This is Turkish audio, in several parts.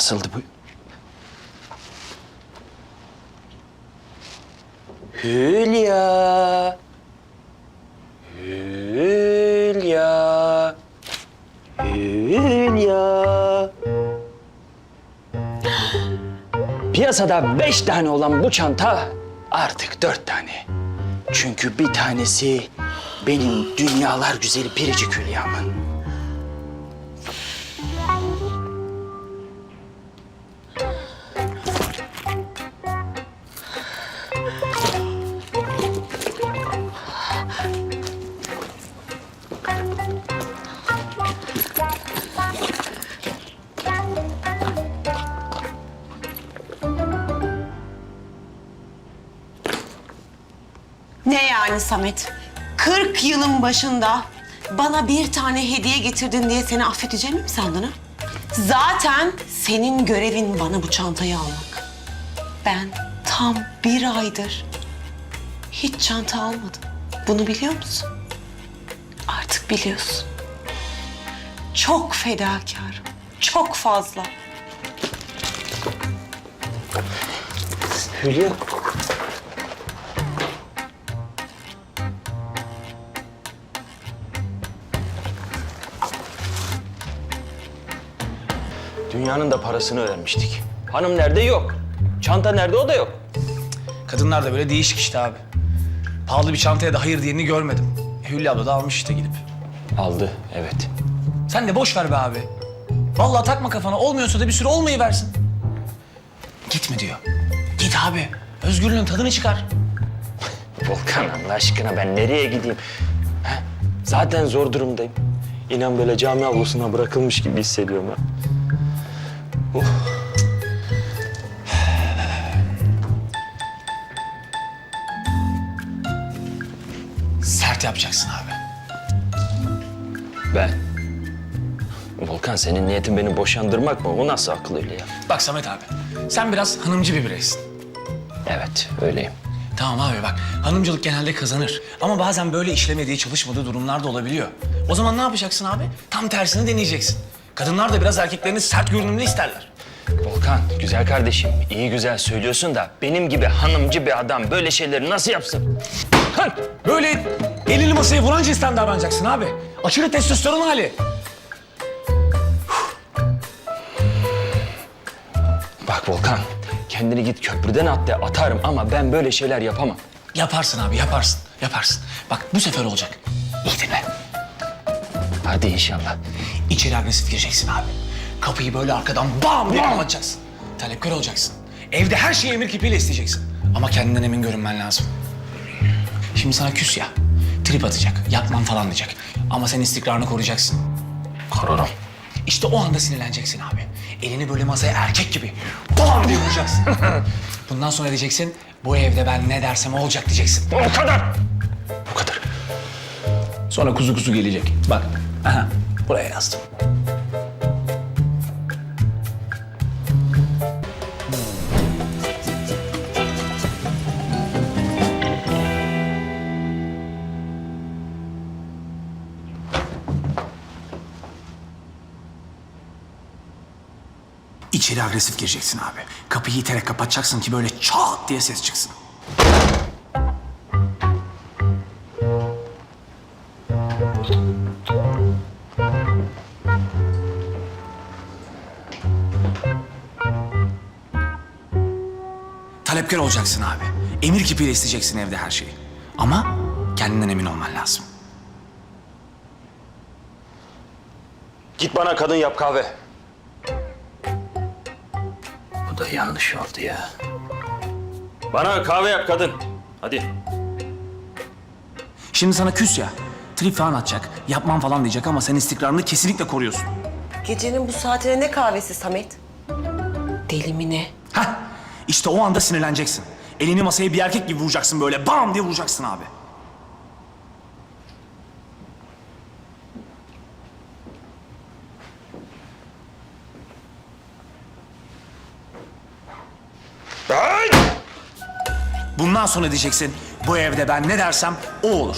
Nasıldı bu? Hülya. Hülya. Hülya. Piyasada beş tane olan bu çanta artık dört tane. Çünkü bir tanesi benim dünyalar güzeli biricik Hülya'mın. Yani Samet? 40 yılın başında bana bir tane hediye getirdin diye seni affedeceğimi mi sandın ha? Zaten senin görevin bana bu çantayı almak. Ben tam bir aydır hiç çanta almadım. Bunu biliyor musun? Artık biliyorsun. Çok fedakarım. Çok fazla. Hülya. Dünyanın da parasını öğrenmiştik. Hanım nerede yok. Çanta nerede o da yok. Kadınlar da böyle değişik işte abi. Pahalı bir çantaya da hayır diyeni görmedim. E, Hülya abla da almış işte gidip. Aldı evet. Sen de boş ver be abi. Vallahi takma kafana. Olmuyorsa da bir sürü olmayı versin. Gitme diyor. Git abi. Özgürlüğün tadını çıkar. Volkan Allah aşkına ben nereye gideyim? He? Zaten zor durumdayım. İnan böyle cami avlusuna bırakılmış gibi hissediyorum ha. Sert yapacaksın abi. Ben. Volkan senin niyetin beni boşandırmak mı? O nasıl akıl öyle ya? Bak Samet abi. Sen biraz hanımcı bir bireysin. Evet öyleyim. Tamam abi bak hanımcılık genelde kazanır. Ama bazen böyle işlemediği, çalışmadığı durumlar da olabiliyor. O zaman ne yapacaksın abi? Tam tersini deneyeceksin. Kadınlar da biraz erkeklerini sert görünümlü isterler. Volkan güzel kardeşim iyi güzel söylüyorsun da benim gibi hanımcı bir adam böyle şeyleri nasıl yapsın? Kan böyle elini masaya vuran cinsten davranacaksın abi. Aşırı testosteron hali. Bak Volkan kendini git köprüden at de atarım ama ben böyle şeyler yapamam. Yaparsın abi yaparsın. Yaparsın. Bak bu sefer olacak. İyi dinle. Hadi inşallah. İçeri agresif gireceksin abi. Kapıyı böyle arkadan bam diye kapatacaksın. Talepkar olacaksın. Evde her şeyi emir kipiyle isteyeceksin. Ama kendinden emin görünmen lazım. Şimdi sana küs ya. Trip atacak, yapmam falan diyecek. Ama sen istikrarını koruyacaksın. Korurum. İşte o anda sinirleneceksin abi. Elini böyle masaya erkek gibi bam diye vuracaksın. Bundan sonra diyeceksin, bu evde ben ne dersem olacak diyeceksin. O kadar. Bu kadar. Sonra kuzu kuzu gelecek. Bak, aha, buraya yazdım. İçeri agresif gireceksin abi. Kapıyı iterek kapatacaksın ki böyle çat diye ses çıksın. Talepkar olacaksın abi. Emir kipiyle isteyeceksin evde her şeyi. Ama kendinden emin olman lazım. Git bana kadın yap kahve. Bu da yanlış oldu ya. Bana kahve yap kadın. Hadi. Şimdi sana küs ya. Trip falan atacak. Yapmam falan diyecek ama sen istikrarını kesinlikle koruyorsun. Gecenin bu saatine ne kahvesi Samet? Deli mi ne? İşte o anda sinirleneceksin. Elini masaya bir erkek gibi vuracaksın böyle. Bam diye vuracaksın abi. Bundan sonra diyeceksin bu evde ben ne dersem o olur.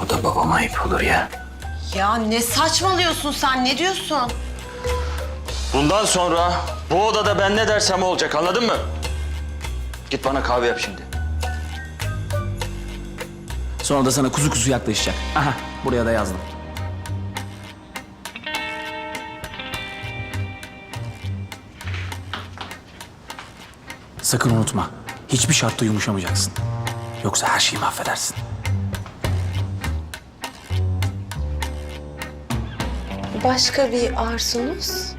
Bu da babama ayıp olur ya. Ya ne saçmalıyorsun sen? Ne diyorsun? Bundan sonra bu odada ben ne dersem o olacak anladın mı? Git bana kahve yap şimdi. Sonra da sana kuzu kuzu yaklaşacak. Aha buraya da yazdım. Sakın unutma. Hiçbir şartta yumuşamayacaksın. Yoksa her şeyi mahvedersin. Başka bir arzunuz?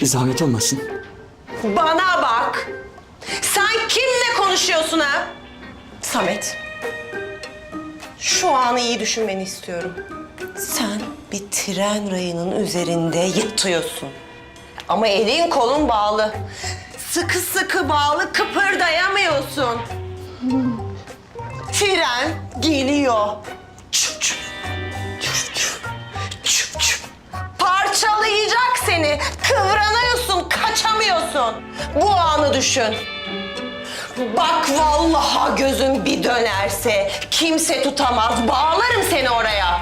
Bir zahmet olmasın. Bana bak. Sen kimle konuşuyorsun ha? Samet. Şu anı iyi düşünmeni istiyorum. Sen bir tren rayının üzerinde yatıyorsun. Ama elin kolun bağlı. Sıkı sıkı bağlı kıpırdayamıyorsun. Tren geliyor. Çüp çüp. Çüp çüp. Çüp çüp. Kaçamıyorsun. Bu anı düşün. Bak vallaha gözün bir dönerse kimse tutamaz. Bağlarım seni oraya.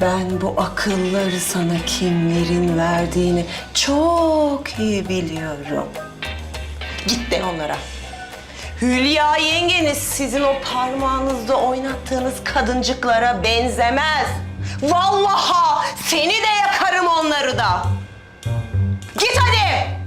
Ben bu akılları sana kimlerin verdiğini çok iyi biliyorum. Git de onlara. Hülya yengeniz sizin o parmağınızda oynattığınız kadıncıklara benzemez. Vallaha seni de yakarım onları da. Git hadi.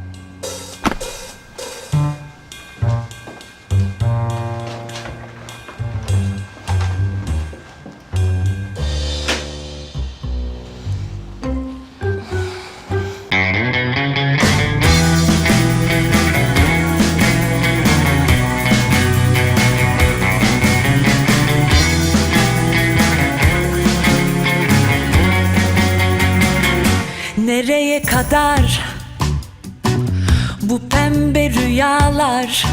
Nereye kadar pembe rüyalar